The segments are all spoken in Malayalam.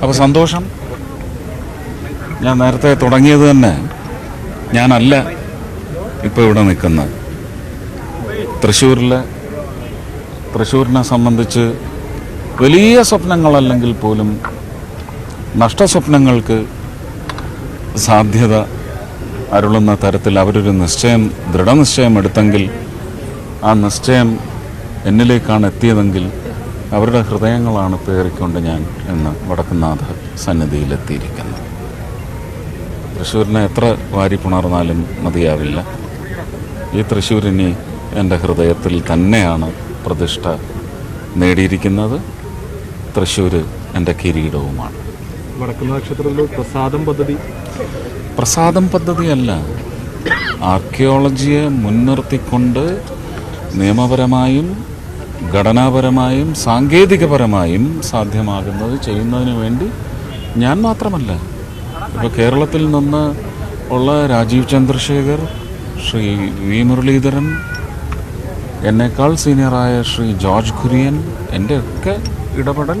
അപ്പോൾ സന്തോഷം. ഞാൻ നേരത്തെ തുടങ്ങിയത് തന്നെ ഞാനല്ല ഇപ്പോൾ ഇവിടെ നിൽക്കുന്നത്. തൃശ്ശൂരിലെ തൃശ്ശൂരിനെ സംബന്ധിച്ച് വലിയ സ്വപ്നങ്ങളല്ലെങ്കിൽ പോലും നഷ്ടസ്വപ്നങ്ങൾക്ക് സാധ്യത അരുളുന്ന തരത്തിൽ അവരൊരു നിശ്ചയം ദൃഢനിശ്ചയം എടുത്തെങ്കിൽ ആ നിശ്ചയം എന്നിലേക്കാണ് എത്തിയതെങ്കിൽ അവരുടെ ഹൃദയങ്ങളാണ് പേറിക്കൊണ്ട് ഞാൻ ഇന്ന് വടക്കുന്നാഥ സന്നിധിയിലെത്തിയിരിക്കുന്നത്. തൃശ്ശൂരിനെ എത്ര വാരി പുണർന്നാലും മതിയാവില്ല. ഈ തൃശ്ശൂരിനി എന്റെ ഹൃദയത്തിൽ തന്നെയാണ് പ്രതിഷ്ഠ നേടിയിരിക്കുന്നത്. തൃശ്ശൂർ എന്റെ കിരീടവുമാണ്. നക്ഷത്രത്തിൽ പ്രസാദം പദ്ധതി. പ്രസാദം പദ്ധതിയല്ല. ആർക്കിയോളജിയെ മുൻനിർത്തിക്കൊണ്ട് നിയമപരമായും ഘടനാപരമായും സാങ്കേതികപരമായും സാധ്യമാകുന്നത് ചെയ്യുന്നതിന് വേണ്ടി ഞാൻ മാത്രമല്ല. ഇപ്പോൾ കേരളത്തിൽ നിന്ന് ഉള്ള രാജീവ് ചന്ദ്രശേഖർ ശ്രീ വി മുരളീധരൻ എന്നേക്കാൾ സീനിയറായ ശ്രീ ജോർജ് കുര്യൻ എന്റെയൊക്കെ ഇടപെടൽ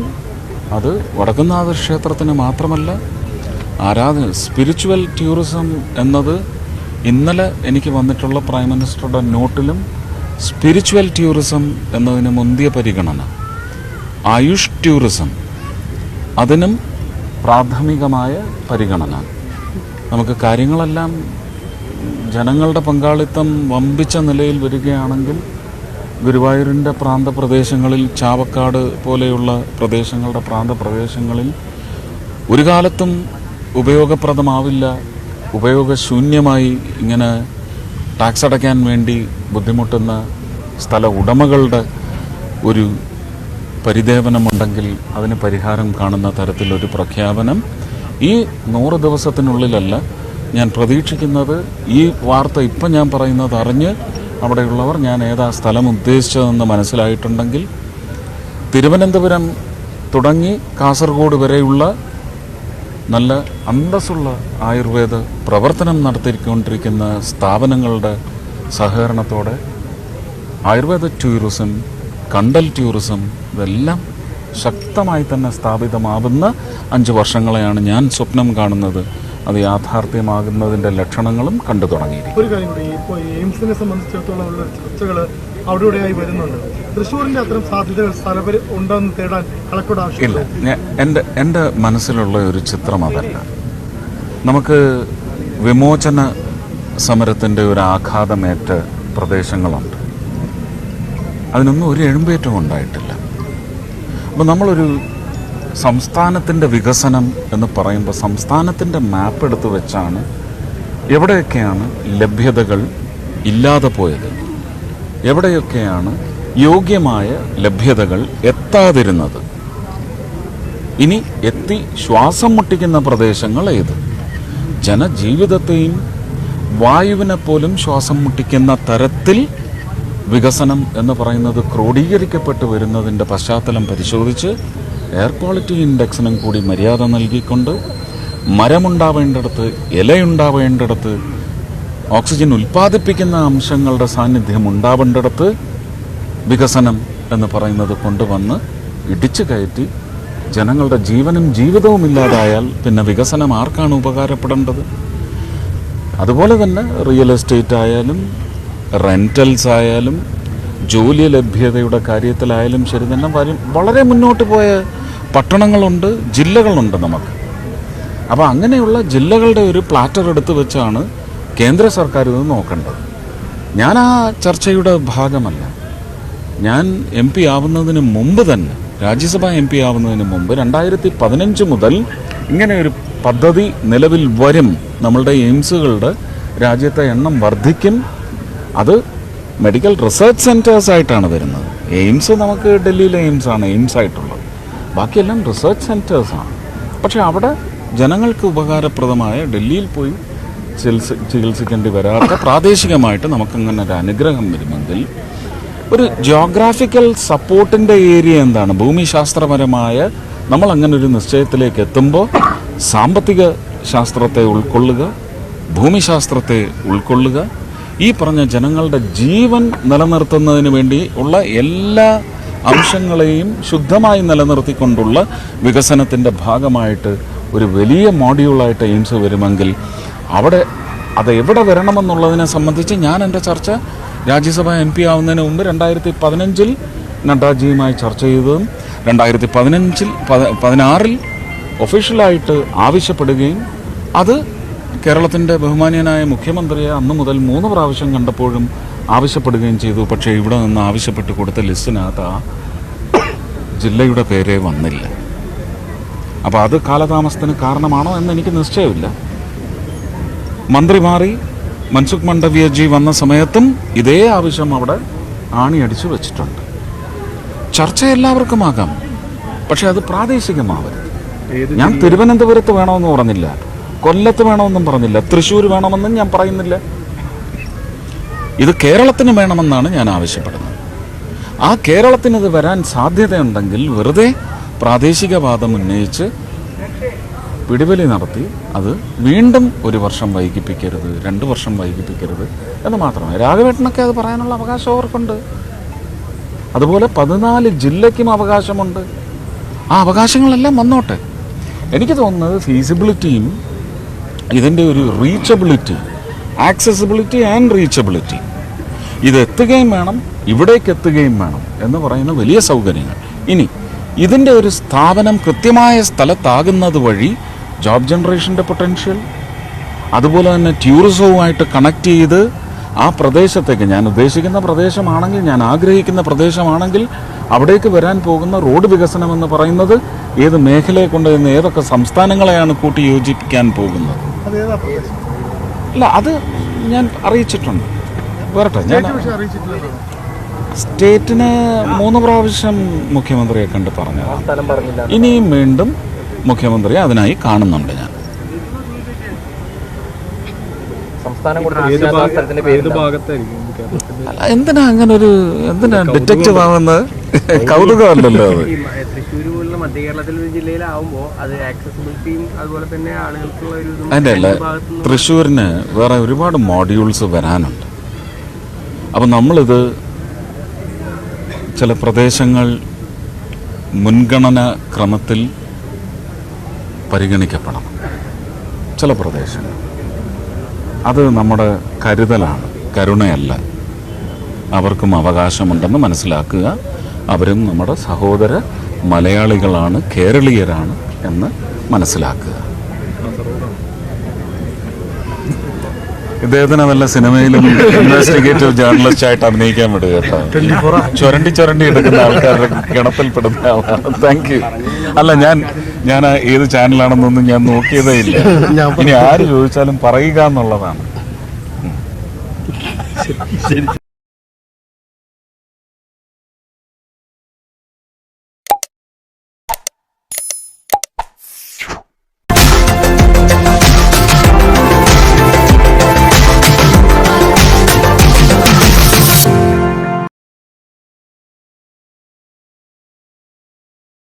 അത് വടക്കുന്നാഥ ക്ഷേത്രത്തിന് മാത്രമല്ല ആരാധന സ്പിരിച്വൽ ടൂറിസം എന്നത് ഇന്നലെ എനിക്ക് വന്നിട്ടുള്ള പ്രൈം മിനിസ്റ്ററുടെ നോട്ടിലും സ്പിരിച്വൽ ടൂറിസം എന്നതിന് മുന്തിയ പരിഗണന. ആയുഷ് ടൂറിസം അതിനും പ്രാഥമികമായ പരിഗണന. നമുക്ക് കാര്യങ്ങളെല്ലാം ജനങ്ങളുടെ പങ്കാളിത്തം വമ്പിച്ച നിലയിൽ വരികയാണെങ്കിൽ ഗുരുവായൂരിന്റെ പ്രാന്തപ്രദേശങ്ങളിൽ ചാവക്കാട് പോലെയുള്ള പ്രദേശങ്ങളുടെ പ്രാന്തപ്രദേശങ്ങളിൽ ഒരു കാലത്തും ഉപയോഗപ്രദമാവില്ല. ഉപയോഗശൂന്യമായി ഇങ്ങനെ ടാക്സ് അടയ്ക്കാൻ വേണ്ടി ബുദ്ധിമുട്ടുന്ന സ്ഥല ഉടമകളുടെ ഒരു പരിദേവനമുണ്ടെങ്കിൽ അതിന് പരിഹാരം കാണുന്ന തരത്തിലൊരു പ്രഖ്യാപനം ഈ നൂറ് ദിവസത്തിനുള്ളിലല്ല ഞാൻ പ്രതീക്ഷിക്കുന്നത് ഈ വാർത്ത ഇപ്പം ഞാൻ പറയുന്നത് അറിഞ്ഞ് അവിടെയുള്ളവർ ഞാൻ ഏതാ സ്ഥലം ഉദ്ദേശിച്ചതെന്ന് മനസ്സിലായിട്ടുണ്ടെങ്കിൽ തിരുവനന്തപുരം തുടങ്ങി കാസർഗോഡ് വരെയുള്ള നല്ല അന്തസ്സുള്ള ആയുർവേദ പ്രവർത്തനം നടത്തിക്കൊണ്ടിരിക്കുന്ന സ്ഥാപനങ്ങളുടെ സഹകരണത്തോടെ ആയുർവേദ ടൂറിസം കണ്ടൽ ടൂറിസം ഇതെല്ലാം ശക്തമായി തന്നെ സ്ഥാപിതമാവുന്ന അഞ്ച് വർഷങ്ങളെയാണ് ഞാൻ സ്വപ്നം കാണുന്നത്. അത് യാഥാർത്ഥ്യമാകുന്നതിന്റെ ലക്ഷണങ്ങളും കണ്ടു തുടങ്ങിയിരിക്കും ഒരു കാര്യം കൂടി ഇപ്പോൾ എയിംസിനെ സംബന്ധിച്ചിടത്തോളം ഉള്ള ചർച്ചകൾ അവിടെ ഇവിടെയായി വരുന്നുണ്ട്. തൃശ്ശൂരിന്റെ അത്തരം സാധ്യതകൾ സ്ഥലപരി ഉണ്ടെന്ന് തേടാൻ കളക്ടറുടെ ആവശ്യമില്ല. എന്റെ എന്റെ മനസ്സിലുള്ള ഒരു ചിത്രം അതല്ല. നമുക്ക് വിമോചന സമരത്തിന്റെ ഒരു ആഘാതമേറ്റ പ്രദേശങ്ങളുണ്ട്. അതിനൊന്നും ഒരു എഴുമ്പേറ്റവും ഉണ്ടായിട്ടില്ല. അപ്പോൾ നമ്മളൊരു സംസ്ഥാനത്തിന്റെ വികസനം എന്ന് പറയുമ്പോൾ സംസ്ഥാനത്തിന്റെ മാപ്പ് എടുത്ത് വെച്ചാണ് എവിടെയൊക്കെയാണ് ലഭ്യതകൾ ഇല്ലാതെ പോയത്? എവിടെയൊക്കെയാണ് യോഗ്യമായ ലഭ്യതകൾ എത്താതിരുന്നത്? ഇനി എത്തി ശ്വാസം മുട്ടിക്കുന്ന പ്രദേശങ്ങൾ ഏത്? ജനജീവിതത്തെയും വായുവിനെ പോലും ശ്വാസം മുട്ടിക്കുന്ന തരത്തിൽ വികസനം എന്ന് പറയുന്നത് ക്രോഡീകരിക്കപ്പെട്ടു വരുന്നതിന്റെ പശ്ചാത്തലം പരിശോധിച്ച് എയർ ക്വാളിറ്റി ഇൻഡെക്സിനും കൂടി മര്യാദ നൽകിക്കൊണ്ട് മരമുണ്ടാവേണ്ടിടത്ത് ഇലയുണ്ടാവേണ്ടിടത്ത് ഓക്സിജൻ ഉൽപ്പാദിപ്പിക്കുന്ന അംശങ്ങളുടെ സാന്നിധ്യം ഉണ്ടാവേണ്ടിടത്ത് വികസനം എന്ന് പറയുന്നത് കൊണ്ടുവന്ന് ഇടിച്ചു കയറ്റി ജനങ്ങളുടെ ജീവനും ജീവിതവും ഇല്ലാതായാൽ പിന്നെ വികസനം ആർക്കാണ് ഉപകാരപ്പെടേണ്ടത്? അതുപോലെ തന്നെ റിയൽ എസ്റ്റേറ്റ് ആയാലും റെന്റൽസ് ആയാലും ജോലി ലഭ്യതയുടെ കാര്യത്തിലായാലും ശരി തന്നെ വരും. വളരെ മുന്നോട്ട് പോയ പട്ടണങ്ങളുണ്ട് ജില്ലകളുണ്ട് നമുക്ക്. അപ്പോൾ അങ്ങനെയുള്ള ജില്ലകളുടെ ഒരു പ്ലാറ്റർ എടുത്തു വെച്ചാണ് കേന്ദ്ര സർക്കാർ ഇത് നോക്കേണ്ടത്. ഞാൻ ആ ചർച്ചയുടെ ഭാഗമല്ല. ഞാൻ എം പി ആവുന്നതിന് മുമ്പ് തന്നെ രാജ്യസഭ എം പി ആവുന്നതിന് മുമ്പ് രണ്ടായിരത്തി പതിനഞ്ച് മുതൽ ഇങ്ങനെ ഒരു പദ്ധതി നിലവിൽ വരും. നമ്മളുടെ എയിംസുകളുടെ രാജ്യത്തെ എണ്ണം വർദ്ധിക്കും. അത് മെഡിക്കൽ റിസർച്ച് സെന്റേഴ്സ് ആയിട്ടാണ് വരുന്നത്. എയിംസ് നമുക്ക് ഡൽഹിയിലെ എയിംസ് ആണ് എയിംസ് ആയിട്ടുള്ളത്. ബാക്കിയെല്ലാം റിസർച്ച് സെന്റേഴ്സാണ് പക്ഷേ അവിടെ ജനങ്ങൾക്ക് ഉപകാരപ്രദമായ ഡൽഹിയിൽ പോയി ചികിത്സ ചികിത്സിക്കേണ്ടി വരാത്ത പ്രാദേശികമായിട്ട് നമുക്കങ്ങനെ ഒരു അനുഗ്രഹം വരുമെങ്കിൽ ഒരു ജോഗ്രാഫിക്കൽ സപ്പോർട്ടിന്റെ ഏരിയ എന്താണ്? ഭൂമിശാസ്ത്രപരമായ നമ്മൾ അങ്ങനെ ഒരു നിശ്ചയത്തിലേക്ക് എത്തുമ്പോൾ സാമ്പത്തിക ശാസ്ത്രത്തെ ഉൾക്കൊള്ളുക ഭൂമിശാസ്ത്രത്തെ ഉൾക്കൊള്ളുക ഈ പറഞ്ഞ ജനങ്ങളുടെ ജീവൻ നിലനിർത്തുന്നതിന് വേണ്ടി ഉള്ള എല്ലാ അംശങ്ങളെയും ശുദ്ധമായി നിലനിർത്തിക്കൊണ്ടുള്ള വികസനത്തിന്റെ ഭാഗമായിട്ട് ഒരു വലിയ മോഡ്യൂളായിട്ട് എയിംസ് വരുമെങ്കിൽ അവിടെ അത് എവിടെ വരണമെന്നുള്ളതിനെ സംബന്ധിച്ച് ഞാൻ എന്റെ ചർച്ച രാജ്യസഭ എം പി ആവുന്നതിന് മുമ്പ് രണ്ടായിരത്തി പതിനഞ്ചിൽ നഡ്ഡാജിയുമായി ചർച്ച ചെയ്തതും രണ്ടായിരത്തി പതിനഞ്ചിൽ പത- പതിനാറിൽ ഒഫീഷ്യലായിട്ട് ആവശ്യപ്പെടുകയും അത് കേരളത്തിന്റെ ബഹുമാനീയനായ മുഖ്യമന്ത്രിയെ അന്ന് മുതൽ മൂന്ന് പ്രാവശ്യം കണ്ടപ്പോഴും ആവശ്യപ്പെടുകയും ചെയ്തു. പക്ഷേ ഇവിടെ നിന്ന് ആവശ്യപ്പെട്ട് കൊടുത്ത ലിസ്റ്റിനകത്ത് ആ ജില്ലയുടെ പേരേ വന്നില്ല. അപ്പോൾ അത് കാലതാമസത്തിന് കാരണമാണോ എന്ന് എനിക്ക് നിശ്ചയമില്ല. മന്ത്രി മാറി മൻസുഖ് മണ്ഡവ്യജി വന്ന സമയത്തും ഇതേ ആവശ്യം അവിടെ ആണിയടിച്ചു വെച്ചിട്ടുണ്ട്. ചർച്ച എല്ലാവർക്കും ആകാം. പക്ഷെ അത് പ്രാദേശികമാവരുത്. ഞാൻ തിരുവനന്തപുരത്ത് വേണമെന്ന് പറഞ്ഞില്ല. കൊല്ലത്ത് വേണമെന്നും പറഞ്ഞില്ല. തൃശ്ശൂർ വേണമെന്നും ഞാൻ പറയുന്നില്ല. ഇത് കേരളത്തിന് വേണമെന്നാണ് ഞാൻ ആവശ്യപ്പെടുന്നത്. ആ കേരളത്തിന് ഇത് വരാൻ സാധ്യതയുണ്ടെങ്കിൽ വെറുതെ പ്രാദേശികവാദം ഉന്നയിച്ച് പിടിവലി നടത്തി അത് വീണ്ടും ഒരു വർഷം വൈകിപ്പിക്കരുത് രണ്ട് വർഷം വൈകിപ്പിക്കരുത് എന്ന് മാത്രമേ രാഘവേട്ടനൊക്കെ അത് പറയാനുള്ള അവകാശം അവർക്കുണ്ട്. അതുപോലെ പതിനാല് ജില്ലയ്ക്കും അവകാശമുണ്ട്. ആ അവകാശങ്ങളെല്ലാം വന്നോട്ടെ. എനിക്ക് തോന്നുന്നത് ഫീസിബിലിറ്റിയും ഇതിന്റെ ഒരു റീച്ചബിലിറ്റി ആക്സസിബിലിറ്റി ആൻഡ് റീച്ചബിലിറ്റി ഇത് എത്തുകയും വേണം ഇവിടേക്ക് എത്തുകയും വേണം എന്ന് പറയുന്ന വലിയ സൗകര്യങ്ങൾ. ഇനി ഇതിന്റെ ഒരു സ്ഥാപനം കൃത്യമായ സ്ഥലത്താകുന്നത് വഴി ജോബ് ജനറേഷന്റെ പൊട്ടൻഷ്യൽ അതുപോലെ തന്നെ ടൂറിസവുമായിട്ട് കണക്ട് ചെയ്ത് ആ പ്രദേശത്തേക്ക് ഞാൻ ഉദ്ദേശിക്കുന്ന പ്രദേശമാണെങ്കിൽ ഞാൻ ആഗ്രഹിക്കുന്ന പ്രദേശമാണെങ്കിൽ അവിടേക്ക് വരാൻ പോകുന്ന റോഡ് വികസനം എന്ന് പറയുന്നത് ഏത് മേഖലയെ കൊണ്ടുവരുന്ന ഏതൊക്കെ സംസ്ഥാനങ്ങളെയാണ് കൂട്ടി യോജിപ്പിക്കാൻ പോകുന്നത്. അല്ല അത് ഞാൻ അറിയിച്ചിട്ടുണ്ട്. വരട്ടെ ഞാൻ സ്റ്റേറ്റിന് മൂന്ന് പ്രാവശ്യം മുഖ്യമന്ത്രിയെ കണ്ട് പറഞ്ഞത് സ്ഥലം പറഞ്ഞില്ല. ഇനിയും വീണ്ടും മുഖ്യമന്ത്രി അതിനായി കാണുന്നുണ്ട് ഞാൻ. എന്തിനാ അങ്ങനെ ഒരു എന്തിനാ ഡിറ്റക്റ്റീവ് ആവുന്നത് കൗതുകമല്ലല്ലോ അത്. മധ്യ ഒരു ജില്ലയിലാവുമ്പോൾ അത് ആക്സസിബിലിറ്റിയും അതുപോലെ തന്നെ ആളുകൾക്കുള്ള ഒരു അതിന്റെ അല്ല തൃശ്ശൂരിന് വേറെ ഒരുപാട് മോഡ്യൂൾസ് വരാനുണ്ട്. അപ്പം നമ്മളിത് ചില പ്രദേശങ്ങൾ മുൻഗണന ക്രമത്തിൽ പരിഗണിക്കപ്പെടണം. ചില പ്രദേശങ്ങൾ. അത് നമ്മുടെ കരുതലാണ് കരുണയല്ല. അവർക്കും അവകാശമുണ്ടെന്ന് മനസ്സിലാക്കുക. അവരും നമ്മുടെ സഹോദര മലയാളികളാണ് കേരളീയരാണ് എന്ന് മനസ്സിലാക്കുക. ഇദ്ദേഹത്തിന് നല്ല സിനിമയിലും ഇൻവെസ്റ്റിഗേറ്റീവ് ജേർണലിസ്റ്റ് ആയിട്ട് അഭിനയിക്കാൻ വിടുക കേട്ടോ. ചുരണ്ടി ചുരണ്ടി എടുക്കുന്ന ആൾക്കാരുടെ ഗണത്തിൽപ്പെടുന്ന ആളാണ്. താങ്ക് യു അല്ല ഞാൻ ഞാൻ ഏത് ചാനലാണെന്നൊന്നും ഞാൻ നോക്കിയതേ ഇല്ല. ഇനി ആര് ചോദിച്ചാലും പറയുക എന്നുള്ളതാണ്.